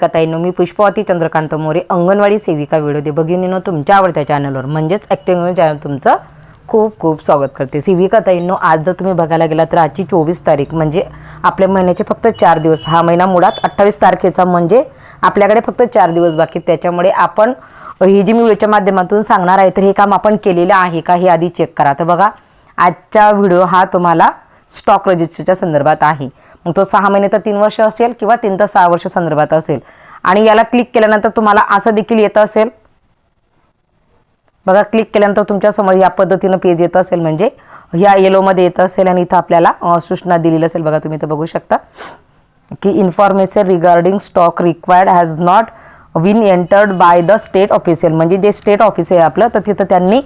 कथाईनो मी पुष्पावती चंद्रकांत मोरे अंगणवाडी सेविका व्हिडिओ दे. भगिनीनो तुमच्या आवडत्या चॅनलवर म्हणजेच ॲक्टिंग चॅनल तुमचं खूप खूप स्वागत करते. सेविका ताईंनो आज जर तुम्ही बघायला गेला तर आजची चोवीस तारीख म्हणजे आपल्या महिन्याचे फक्त चार दिवस. हा महिना मुळात अठ्ठावीस तारखेचा म्हणजे आपल्याकडे फक्त चार दिवस बाकी. त्याच्यामुळे आपण हे जी मी व्हिडिओच्या माध्यमातून सांगणार आहे तर हे काम आपण केलेलं आहे का हे आधी चेक करा. तर बघा आजचा व्हिडिओ हा तुम्हाला स्टॉक रजिस्टरच्या संदर्भात आहे. मग तो सहा महिने तर तीन वर्ष असेल किंवा तीन तर सहा वर्ष संदर्भात असेल. आणि याला क्लिक केल्यानंतर तुम्हाला असं देखील येतं असेल. बघा क्लिक केल्यानंतर तुमच्यासमोर या पद्धतीनं पेज येत असेल म्हणजे ह्या येलोमध्ये येत असेल आणि इथं आपल्याला सूचना दिलेली असेल. बघा तुम्ही इथं बघू शकता की information regarding stock required has not been entered by the state official म्हणजे जे स्टेट ऑफिस आहे आपलं तर तिथं त्यांनी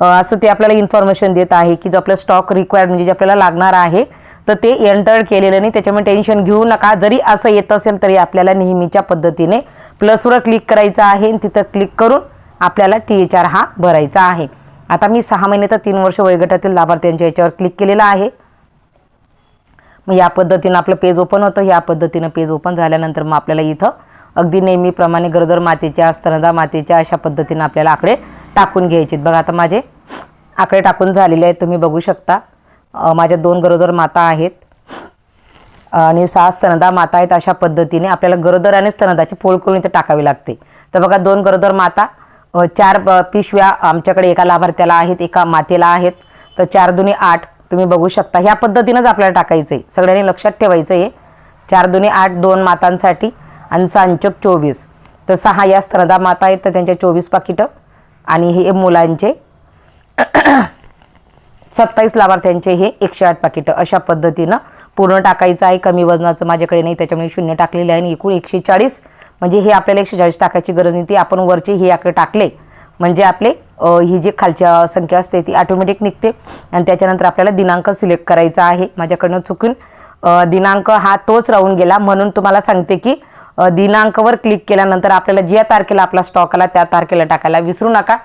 असं ते आपल्याला इन्फॉर्मेशन देत आहे की जो आपला स्टॉक रिक्वायर्ड म्हणजे जे आपल्याला लागणार आहे तर ते एंटर केलेलं नाही. त्याच्यामुळे टेन्शन घेऊ नका. जरी असं येत असेल तरी आपल्याला नेहमीच्या पद्धतीने प्लसवर क्लिक करायचं आहे आणि तिथं क्लिक करून आपल्याला टी एच आर हा भरायचा आहे. आता मी सहा महिने तर तीन वर्ष वयोगटातील लाभार्थ्यांच्या याच्यावर क्लिक केलेलं आहे. मग या पद्धतीनं आपलं पेज ओपन होतं. या पद्धतीनं पेज ओपन झाल्यानंतर मग आपल्याला इथं अगदी नेहमीप्रमाणे गरोदर मातेच्या स्तनदा मातेच्या अशा पद्धतीनं आपल्याला आकडे टाकून घ्यायचे बघा आता माझे आकडे टाकून झालेले आहेत तुम्ही बघू शकता. माझ्या दोन गरोदर माता आहेत. आणि सहा स्तनदा माता आहेत अशा पद्धतीने आपल्याला गरोदर आणि स्तनदाची पोळ करून इथे टाकावी लागते. तर बघा दोन गरोदर माता चार ब- पिशव्या आमच्याकडे एका लाभार्थ्याला आहेत एका मातेला आहेत. तर चार दुने आठ तुम्ही बघू शकता. ह्या पद्धतीनंच आपल्याला टाकायचं आहे सगळ्यांनी लक्षात ठेवायचं आहे चार दुने आठ दोन मातांसाठी आणि सांचक चोवीस. तर सहा या स्तनदा माता आहेत तर त्यांच्या चोवीस पाकिटं. आणि हे मुलांचे सत्तावीस लाभार्थ्यांचे हे एकशे आठ पाकिटं. अशा पद्धतीनं पूर्ण टाकायचं आहे. कमी वजनाचं माझ्याकडे नाही त्याच्यामुळे शून्य टाकलेले आहे आणि एकूण एकशे चाळीस. म्हणजे हे आपल्याला एकशे चाळीस टाकायची गरज नाही. ती आपण वरचे हे आकडे टाकले. म्हणजे आपले ही जी खालच्या संख्या असते ती ऑटोमॅटिक निघते. आणि त्याच्यानंतर आपल्याला दिनांक सिलेक्ट करायचा आहे. माझ्याकडनं चुकून दिनांक हा तोच राहून गेला. म्हणून तुम्हाला सांगते की दिनांकावर क्लिक केल्यानंतर आपल्याला ज्या तारखेला आपला स्टॉक आला त्या तारखेला टाकायला विसरू नका.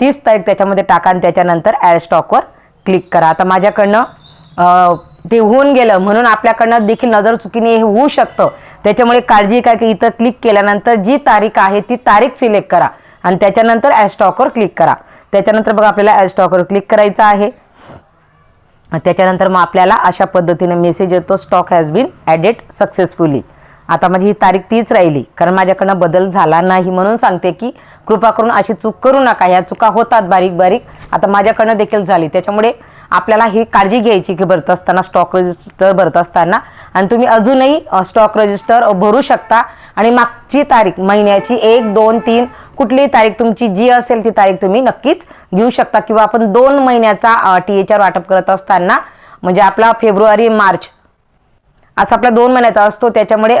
तीस तारीख त्याच्यामध्ये टाका आणि त्याच्यानंतर ॲड स्टॉकवर क्लिक करा. आता माझ्याकडनं ते होऊन गेलं. म्हणून आपल्याकडनं देखील नजर चुकीने हे होऊ शकतं. त्याच्यामुळे काळजी काय की इथं क्लिक केल्यानंतर जी तारीख आहे ती तारीख सिलेक्ट करा. आणि त्याच्यानंतर ॲड स्टॉकवर क्लिक करा. त्याच्यानंतर बघा आपल्याला ॲड स्टॉकवर क्लिक करायचं आहे. त्याच्यानंतर मग आपल्याला अशा पद्धतीने मेसेज येतो. Stock has been added successfully आता माझी ही तारीख तीच राहिली. कारण माझ्याकडनं बदल झाला नाही म्हणून सांगते की कृपा करून अशी चूक करू नका. ह्या चुका होतात बारीक बारीक. आता माझ्याकडनं देखील झाली. त्याच्यामुळे आपल्याला ही काळजी घ्यायची की भरत असताना स्टॉक रजिस्टर भरत असताना. आणि तुम्ही अजूनही स्टॉक रजिस्टर भरू शकता. आणि मागची तारीख महिन्याची एक दोन तीन कुठलीही तारीख तुमची जी असेल ती तारीख तुम्ही नक्कीच घेऊ शकता. किंवा आपण दोन महिन्याचा टी एच आर वाटप करत असताना म्हणजे आपला फेब्रुवारी मार्च असा आपला दोन महिन्याचा असतो. त्याच्यामुळे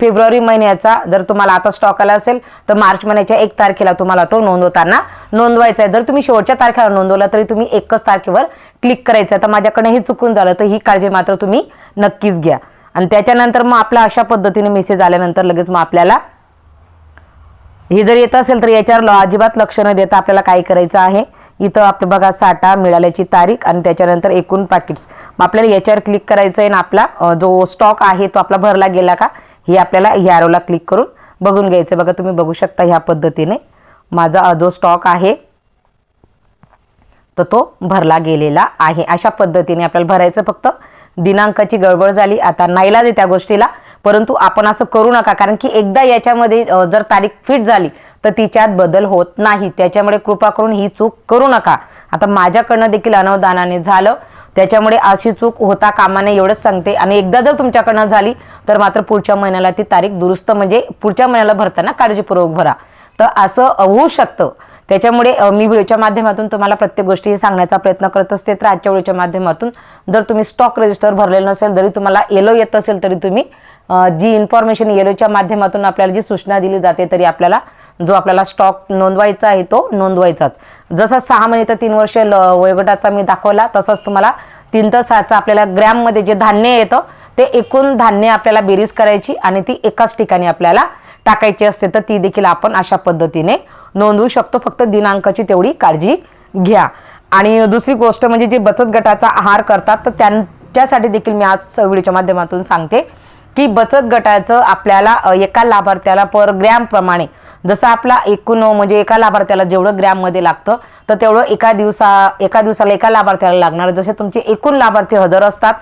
फेब्रुवारी महिन्याचा जर तुम्हाला आता स्टॉक आला असेल तर मार्च महिन्याच्या एक तारखेला तुम्हाला तो नोंदवताना नोंदवायचा आहे. जर तुम्ही शेवटच्या तारखेला नोंदवला तरी तुम्ही एकच तारखेवर क्लिक करायचं आहे. तर माझ्याकडनं हे चुकून झालं तर ही काळजी मात्र तुम्ही नक्कीच घ्या. आणि त्याच्यानंतर मग आपला अशा पद्धतीने मेसेज आल्यानंतर लगेच मग आपल्याला हे जर येत असेल तर याच्यावर ल- अजिबात लक्ष न देता आपल्याला काय करायचं आहे? इथं आपलं बघा साठा मिळाल्याची तारीख आणि त्याच्यानंतर एकूण पाकिट्स मग आपल्याला याच्यावर क्लिक करायचं आहे आणि आपला जो स्टॉक आहे तो आपला भरला गेला का? हे आपल्याला ह्या आरोला क्लिक करून बघून घ्यायचं बघा तुम्ही बघू शकता ह्या पद्धतीने. माझा जो स्टॉक आहे तर तो भरला गेलेला आहे. अशा पद्धतीने आपल्याला भरायचं फक्त. दिनांकाची गडबड झाली. आता नाईलाज आहे त्या गोष्टीला. परंतु आपण असं करू नका. कारण की एकदा याच्यामध्ये जर तारीख फिट झाली तर तिच्यात बदल होत नाही. त्याच्यामुळे कृपा करून ही चूक करू नका. आता माझ्याकडनं देखील अनवदानाने झालं. त्याच्यामुळे अशी चूक होता कामाने एवढंच सांगते. आणि एकदा जर तुमच्याकडनं झाली तर मात्र पुढच्या महिन्याला ती तारीख दुरुस्त म्हणजे पुढच्या महिन्याला भरताना काळजीपूर्वक भरा. तर असं होऊ शकतं. त्याच्यामुळे मी व्हिडिओच्या माध्यमातून तुम्हाला प्रत्येक गोष्टी सांगण्याचा प्रयत्न करत असते. तर आजच्या व्हिडिओच्या माध्यमातून जर तुम्ही स्टॉक रजिस्टर भरलेलं नसेल तरी तुम्हाला येलो येत असेल तरी तुम्ही जी इन्फॉर्मेशन येलोच्या माध्यमातून आपल्याला जी सूचना दिली जाते तरी आपल्याला जो आपल्याला स्टॉक नोंदवायचा आहे तो नोंदवायचाच. जसा सहा महिने तर तीन वर्ष ल- वयोगटाचा मी दाखवला तसंच तुम्हाला तीन तर सहाचा आपल्याला ग्रॅममध्ये जे धान्य येतं ते एकूण धान्य आपल्याला बेरीज करायची आणि ती एकाच ठिकाणी आपल्याला टाकायची असते. तर ती देखील आपण अशा पद्धतीने नोंदवू शकतो. फक्त दिनांकाची तेवढी काळजी घ्या. आणि दुसरी गोष्ट म्हणजे जे बचत गटाचा आहार करतात तर त्यांच्यासाठी देखील मी आज व्हिडिओच्या माध्यमातून सांगते की बचत गटाचं आपल्याला एका लाभार्थ्याला पर ग्रॅमप्रमाणे जसं आपला एकूण म्हणजे एका लाभार्थ्याला जेवढं ग्रॅममध्ये लागतं तर तेवढं एका दिवसा एका दिवसाला एका लाभार्थ्याला लागणार. जसे तुमचे एकूण लाभार्थी हजर असतात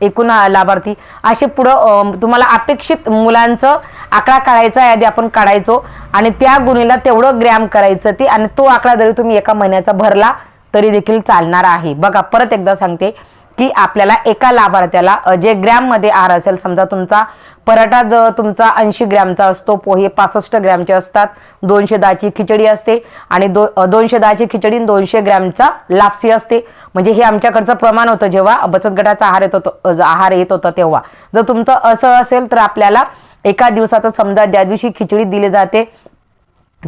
एकूण लाभार्थी. असे पुढं तुम्हाला अपेक्षित मुलांचं आकडा काढायचा यादी आपण काढायचो. आणि त्या गुणीला तेवढं ग्रॅम करायचं ते आणि तो आकडा जरी तुम्ही एका महिन्याचा भरला तरी देखील चालणार आहे. बघा परत एकदा सांगते. की आपल्याला एका लाभार्थ्याला जे ग्रॅममध्ये आहार असेल समजा तुमचा पराठा जो तुमचा ऐंशी ग्रॅमचा असतो पोहे पासष्ट ग्रॅमचे असतात दोनशे दहाची खिचडी असते आणि दो दोनशे दहाची खिचडी दोनशे ग्रॅमचा लापसी असते. म्हणजे हे आमच्याकडचं प्रमाण होतं जेव्हा बचत गटाचा आहार येत होतो आहार येत होता तेव्हा. जर तुमचं असं असेल तर आपल्याला एका दिवसाचं समजा ज्या दिवशी खिचडी दिली जाते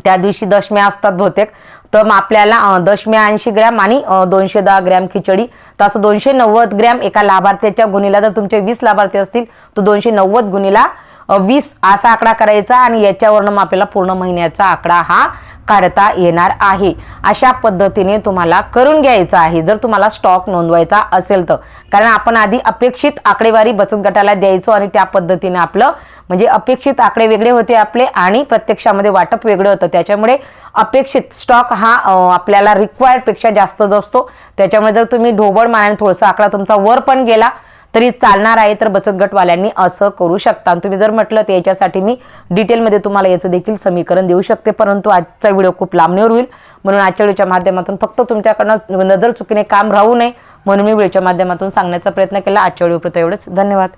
त्या दिवशी दशम्या असतात बहुतेक. तर मग आपल्याला दशम्या ऐंशी ग्रॅम आणि दोनशे दहा ग्रॅम खिचडी. तर असं दोनशे नव्वद ग्रॅम एका लाभार्थ्याच्या गुणीला जर तुमचे वीस लाभार्थी असतील तर दोनशे नव्वद गुणीला वीस असा आकडा करायचा आणि याच्यावरनं मग आपल्याला पूर्ण महिन्याचा आकडा हा काढता येणार आहे. अशा पद्धतीने तुम्हाला करून घ्यायचं आहे. जर तुम्हाला स्टॉक नोंदवायचा असेल तर. कारण आपण आधी अपेक्षित आकडेवारी बचत गटाला द्यायचो आणि त्या पद्धतीने आपलं म्हणजे अपेक्षित आकडे वेगळे होते आपले आणि प्रत्यक्षामध्ये वाटप वेगळं होतं. त्याच्यामुळे अपेक्षित स्टॉक हा आपल्याला रिक्वायर्डपेक्षा जास्तच असतो. त्याच्यामुळे जर तुम्ही ढोबळ मानाने थोडंसं आकडा तुमचा वर पण गेला तरी चालणार आहे तर बचत गटवाल्यांनी असं करू शकता. आणि तुम्ही जर म्हटलं तर याच्यासाठी मी डिटेलमध्ये तुम्हाला याचं देखील समीकरण देऊ शकते. परंतु आजचा व्हिडिओ खूप लांबणीवर होईल. म्हणून आजच्या व्हिडिओच्या माध्यमातून फक्त तुमच्याकडनं नजर चुकीने काम राहू नये. म्हणून मी व्हिडिओच्या माध्यमातून सांगण्याचा प्रयत्न केला. आजच्या व्हिडिओ एवढंच. धन्यवाद.